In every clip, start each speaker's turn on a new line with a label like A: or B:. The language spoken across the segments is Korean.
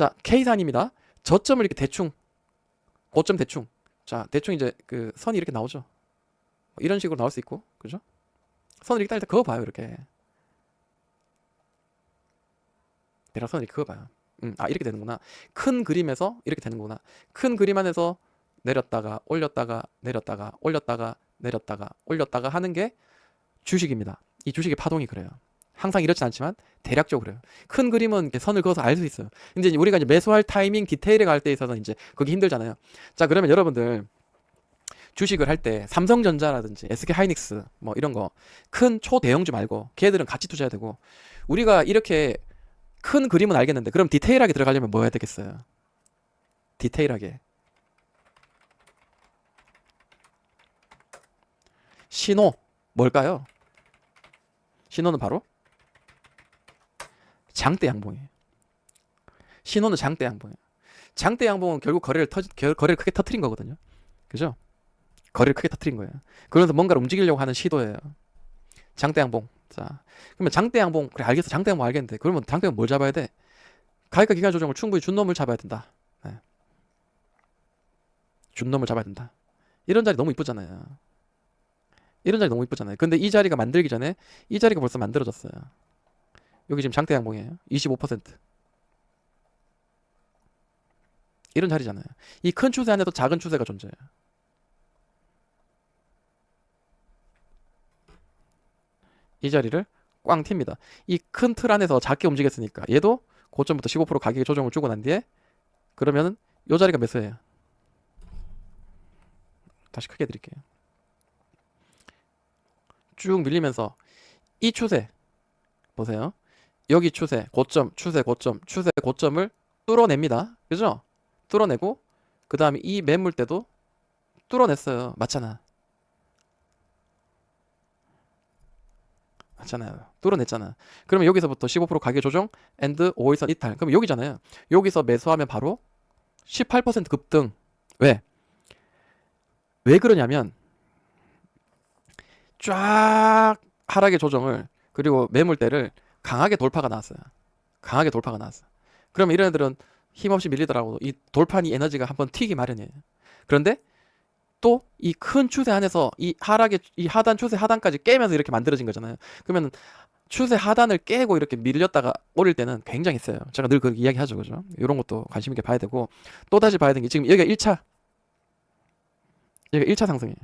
A: 자, K산입니다. 저점을 이렇게 대충 고점 대충. 자, 대충 이제 그 선이 이렇게 나오죠. 이런 식으로 나올 수 있고. 그죠? 선을 일단 일단 그어 봐요, 이렇게. 대략선을 이렇게 그어 봐요. 음, 아, 이렇게 되는구나. 큰 그림에서 이렇게 되는구나. 큰 그림 안에서 내렸다가 올렸다가 내렸다가 올렸다가 내렸다가 올렸다가 하는 게 주식입니다. 이 주식의 파동이 그래요. 항상 이렇진 않지만 대략적으로 그래요. 큰 그림은 선을 그어서 알 수 있어요. 근데 이제 우리가 이제 매수할 타이밍 디테일에 갈 때 있어서 이제 그게 힘들잖아요. 자, 그러면 여러분들 주식을 할 때 삼성전자라든지 SK 하이닉스 뭐 이런 거 큰 초대형주 말고 걔들은 같이 투자해야 되고 우리가 이렇게 큰 그림은 알겠는데 그럼 디테일하게 들어가려면 뭐 해야 되겠어요? 디테일하게 신호 뭘까요? 신호는 바로 장대 양봉이에요. 신호는 장대 양봉이에요. 장대 양봉은 결국 거래를 터 거래를 크게 터트린 거거든요. 그죠? 거래를 크게 터트린 거예요. 그러면서 뭔가를 움직이려고 하는 시도예요. 장대 양봉. 자, 그러면 장대 양봉 그래 알겠어. 장대 양봉 알겠는데 그러면 장대 양봉 뭘 잡아야 돼? 가격과 기간 조정을 충분히 준 놈을 잡아야 된다. 네. 준 놈을 잡아야 된다. 이런 자리 너무 이쁘잖아요. 이런 자리 너무 이쁘잖아요. 근데 이 자리가 만들기 전에 이 자리가 벌써 만들어졌어요. 여기 지금 장대 양봉이에요. 25%. 이런 자리잖아요. 이 큰 추세 안에도 작은 추세가 존재해요. 이 자리를 꽝 튑니다. 이 큰 틀 안에서 작게 움직였으니까 얘도 고점부터 15% 가격의 조정을 주고 난 뒤에 그러면은 요 자리가 매수예요. 다시 크게 드릴게요. 쭉 밀리면서 이 추세 보세요. 여기 추세, 고점, 추세, 고점, 추세, 고점을 뚫어냅니다. 그죠? 뚫어내고 그 다음에 이 매물대도 뚫어냈어요. 맞잖아. 맞잖아요. 뚫어냈잖아. 그러면 여기서부터 15% 가격 조정 앤드 5일선 이탈. 그럼 여기잖아요. 여기서 매수하면 바로 18% 급등. 왜? 왜 그러냐면 쫙 하락의 조정을 그리고 매물대를 강하게 돌파가 나왔어요. 강하게 돌파가 나왔어. 그러면 이런 애들은 힘없이 밀리더라고. 이 돌판이 에너지가 한번 튀기 마련이에요. 그런데 또 이 큰 추세 안에서 이 하락의 이 하단 추세 하단까지 깨면서 이렇게 만들어진 거잖아요. 그러면 추세 하단을 깨고 이렇게 밀렸다가 오를 때는 굉장히 세요. 제가 늘 그렇게 이야기하죠. 그죠? 이런 것도 관심 있게 봐야 되고 또 다시 봐야 되는 게 지금 여기가 1차 여기가 1차 상승이에요.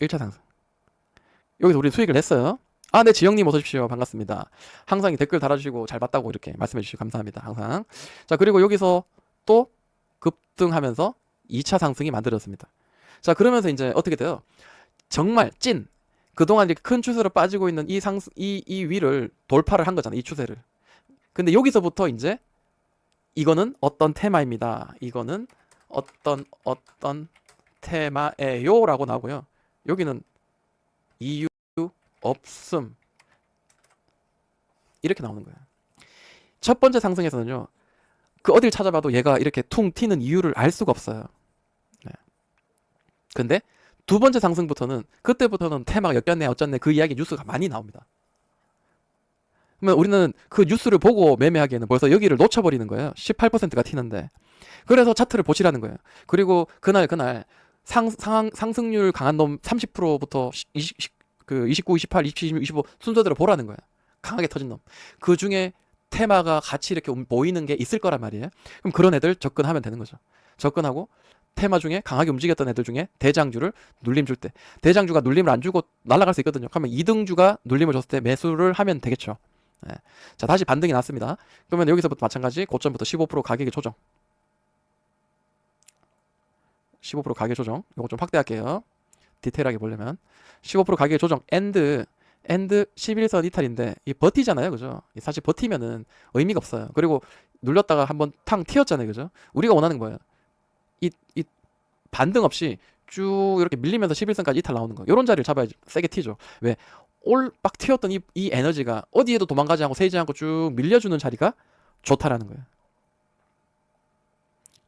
A: 1차 상승. 여기서 우리 수익을 냈어요. 아, 네, 지영님 어서 오십시오. 반갑습니다. 항상 이 댓글 달아주시고 잘 봤다고 이렇게 말씀해 주시고 감사합니다. 항상. 자, 그리고 여기서 또 급등하면서 2차 상승이 만들어졌습니다. 자, 그러면서 이제 어떻게 돼요? 정말 찐 그동안 이렇게 큰 추세로 빠지고 있는 이 상승 이, 이 위를 돌파를 한 거잖아요. 이 추세를. 근데 여기서부터 이제 이거는 어떤 테마입니다. 이거는 어떤 어떤 테마예요 라고 나오고요. 여기는 이유 없음 이렇게 나오는 거예요. 첫 번째 상승에서는요. 그 어딜 찾아봐도 얘가 이렇게 퉁 튀는 이유를 알 수가 없어요. 네. 근데 두 번째 상승부터는 그때부터는 테마가 엮였네 어쩌네 그 이야기 뉴스가 많이 나옵니다. 그러면 우리는 그 뉴스를 보고 매매하기에는 벌써 여기를 놓쳐버리는 거예요. 18%가 튀는데. 그래서 차트를 보시라는 거예요. 그리고 그날 그날 상, 상, 상승률 강한 놈 30%부터 20, 그 29, 28, 27, 25 순서대로 보라는 거야. 강하게 터진 놈. 그 중에 테마가 같이 이렇게 움- 보이는 게 있을 거란 말이에요. 그럼 그런 애들 접근하면 되는 거죠. 접근하고 테마 중에 강하게 움직였던 애들 중에 대장주를 눌림 줄 때. 대장주가 눌림을 안 주고 날아갈 수 있거든요. 그러면 2등주가 눌림을 줬을 때 매수를 하면 되겠죠. 예. 자, 다시 반등이 났습니다. 그러면 여기서부터 마찬가지 고점부터 15% 가격의 조정. 15% 가격 조정. 이거 좀 확대할게요. 디테일하게 보려면 15% 가격 조정 엔드 엔드 11선 이탈인데 이 버티잖아요. 그죠? 이 사실 버티면은 의미가 없어요. 그리고 눌렸다가 한번 탕 튀었잖아요. 그죠? 우리가 원하는 거예요. 이, 이 반등 없이 쭉 이렇게 밀리면서 11선까지 이탈 나오는 거. 이런 자리를 잡아야지 세게 튀죠. 왜? 올막 튀었던 이, 이 에너지가 어디에도 도망가지 않고 새지 않고 쭉 밀려주는 자리가 좋다라는 거예요.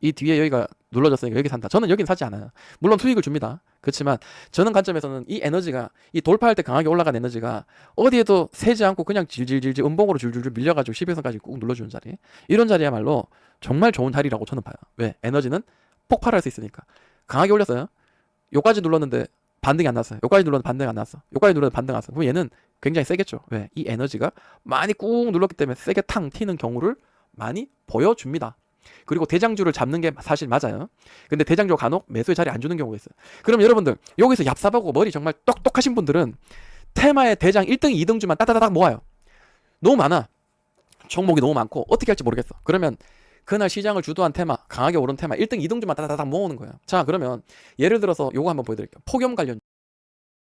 A: 이 뒤에 여기가 눌러졌으니까 여기 산다. 저는 여긴 사지 않아요. 물론 수익을 줍니다. 그렇지만 저는 관점에서는 이 에너지가 이 돌파할 때 강하게 올라간 에너지가 어디에도 새지 않고 그냥 질질질질 음봉으로 줄줄줄 밀려가지고 11선까지 꾹 눌러주는 자리. 이런 자리야말로 정말 좋은 자리라고 저는 봐요. 왜? 에너지는 폭발할 수 있으니까. 강하게 올렸어요. 요까지 눌렀는데 반등이 안 났어요. 요까지 눌렀는데 반등이 안 났어. 요까지 눌렀는데 반등 안 났어. 그럼 얘는 굉장히 세겠죠. 왜? 이 에너지가 많이 꾹 눌렀기 때문에 세게 탕 튀는 경우를 많이 보여줍니다 그리고 대장주를 잡는 게 사실 맞아요. 근데 대장주 간혹 매수의 자리 안 주는 경우가 있어요. 그럼 여러분들 여기서 얍삽하고 머리 정말 똑똑하신 분들은 테마의 대장 1등, 2등주만 따다다닥 모아요. 너무 많아. 종목이 너무 많고 어떻게 할지 모르겠어. 그러면 그날 시장을 주도한 테마, 강하게 오른 테마 1등, 2등주만 따다다닥 모으는 거예요. 자, 그러면 예를 들어서 요거 한번 보여드릴게요. 폭염 관련